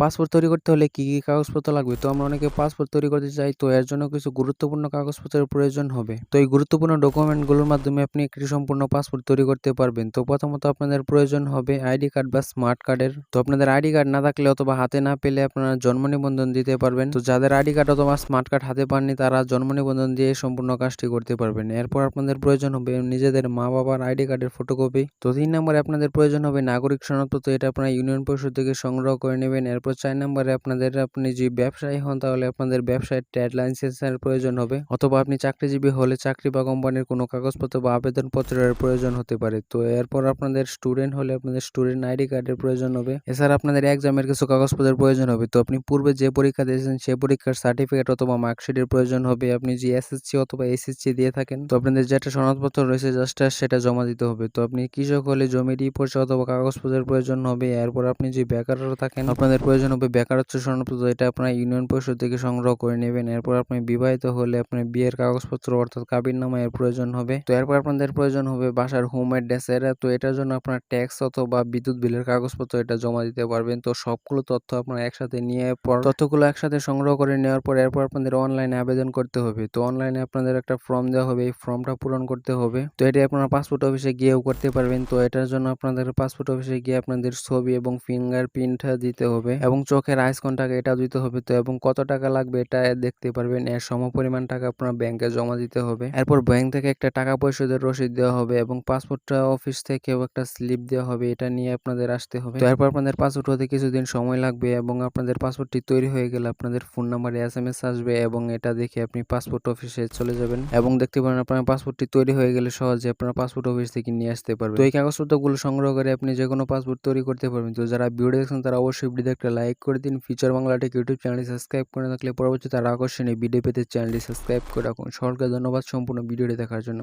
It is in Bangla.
পাসপোর্ট তৈরি করতে হলে কি, কি কাগজপত্র লাগবে? তো আমরা অনেকে পাসপোর্ট তৈরি করতে চাই তো এর জন্য কিছু গুরুত্বপূর্ণ কাগজপত্রের প্রয়োজন হবে। তো এই গুরুত্বপূর্ণ ডকুমেন্টগুলোর মাধ্যমে আপনি একটি সম্পূর্ণ পাসপোর্ট তৈরি করতে পারবেন। তো প্রথমত আপনাদের প্রয়োজন হবে আইডি কার্ড বা স্মার্ট কার্ডের। তো আপনাদের আইডি কার্ড না থাকলে অথবা হাতে না পেলে আপনারা জন্ম নিবন্ধন দিতে পারবেন। তো যাদের আইডি কার্ড অথবা স্মার্ট কার্ড হাতে পাননি তারা জন্ম নিবন্ধন দিয়ে সম্পূর্ণ কাজটি করতে পারবেন। এরপর আপনাদের প্রয়োজন হবে নিজেদের মা বাবার আইডি কার্ডের ফটোকপি। তো তিন নম্বরে আপনাদের প্রয়োজন হবে নাগরিক সনদপত্র এটা আপনারা ইউনিয়ন পরিষদ থেকে সংগ্রহ করে নেবেন। এরপর চার নম্বরে আপনাদের আপনি যদি ব্যবসায়ী হন, তাহলে আপনাদের ব্যবসায়ের ট্রেড লাইসেন্সের প্রয়োজন হবে অথবা আপনি চাকরিজীবী হলে চাকরি বা কোম্পানির কোনো কাগজপত্র বা আবেদনপত্রের প্রয়োজন হতে পারে। তো এরপর আপনাদের স্টুডেন্ট হলে আপনাদের স্টুডেন্ট আইডি কার্ডের প্রয়োজন হবে। এছাড়া আপনাদের এক্সামের কিছু কাগজপত্রের প্রয়োজন হবে। তো আপনি পূর্বে যে পরীক্ষা দিয়েছেন সেই পরীক্ষার সার্টিফিকেট অথবা মার্কশিটের প্রয়োজন হবে। আপনি যে এসএসসি অথবা এসএসসি দিয়ে থাকেন, তো আপনাদের যেটা সনদপত্র রয়েছে জাস্ট সেটা জমা দিতে হবে। তো আপনি কৃষক হলে জমির ই-পরিচয় অথবা কাগজপত্রের প্রয়োজন হবে। এরপর আপনি যে বেকাররা থাকেন, আপনাদের প্রয়োজন হবে বেকারত্ব সনদপত্র এটা আপনারা ইউনিয়ন পরিষদ থেকে সংগ্রহ করে নেবেন। এরপর আপনি বিবাহিত হলে আপনার বিয়ের কাগজপত্র অর্থাৎ কাবিননামা এর প্রয়োজন হবে। তো এরপর আপনাদের প্রয়োজন হবে বাসার হোম অ্যাড্রেসের তো এটার জন্য আপনার ট্যাক্স অথবা বিদ্যুৎ বিলের কাগজপত্র এটা জমা দিতে পারবেন। তো সবগুলো তথ্য আপনার একসাথে নিয়ে তথ্যগুলো একসাথে সংগ্রহ করে নেওয়ার পর এরপর আপনাদের অনলাইনে আবেদন করতে হবে। তো অনলাইনে আপনাদের একটা ফর্ম দেওয়া হবে, এই ফর্মটা পূরণ করতে হবে। তো এটি আপনারা পাসপোর্ট অফিসে গিয়েও করতে পারবেন। তো এটার জন্য আপনাদের পাসপোর্ট অফিসে গিয়ে আপনাদের ছবি এবং ফিঙ্গার ফিঙ্গারপ্রিন্ট দিতে হবে এবং চোখের আইস কন্টাক্ট এটা দিতে হবে। তো এবং কত টাকা লাগবে এটা দেখতে পারবেন এর সমপরিমাণ টাকা আপনার ব্যাংকে জমা দিতে হবে। এরপর ব্যাংক থেকে একটা টাকা পরিশোধের রসিদ দেওয়া হবে এবং পাসপোর্ট অফিস থেকেও একটা স্লিপ দেওয়া হবে এটা নিয়ে আপনাদের আসতে হবে। এরপর আপনাদের পাসপোর্ট হতে কিছুদিন সময় লাগবে এবং আপনাদের পাসপোর্টটি তৈরি হয়ে গেলে আপনাদের ফোন নাম্বারে এস এম এস আসবে এবং এটা দেখে আপনি পাসপোর্ট অফিসে চলে যাবেন এবং দেখতে পারেন আপনার পাসপোর্টটি তৈরি হয়ে গেলে সহজে আপনার পাসপোর্ট অফিস থেকে নিয়ে আসতে পারবেন। তো এই কাগজপত্রগুলো সংগ্রহ করে আপনি যে কোনো পাসপোর্ট তৈরি করতে পারবেন। তো যারা ভিডিও দেখছেন তারা অবশ্যই ভিডিওতে একটা লাইক করে দিন। ফিচার বাংলা টেক ইউটিউব চ্যানেলটি সাবস্ক্রাইব করে থাকলে পরবর্তীতে আরও আকর্ষণীয় ভিডিও পেতে চ্যানেলটি সাবস্ক্রাইব করে রাখুন। সরকার ধন্যবাদ সম্পূর্ণ ভিডিওটি দেখার জন্য।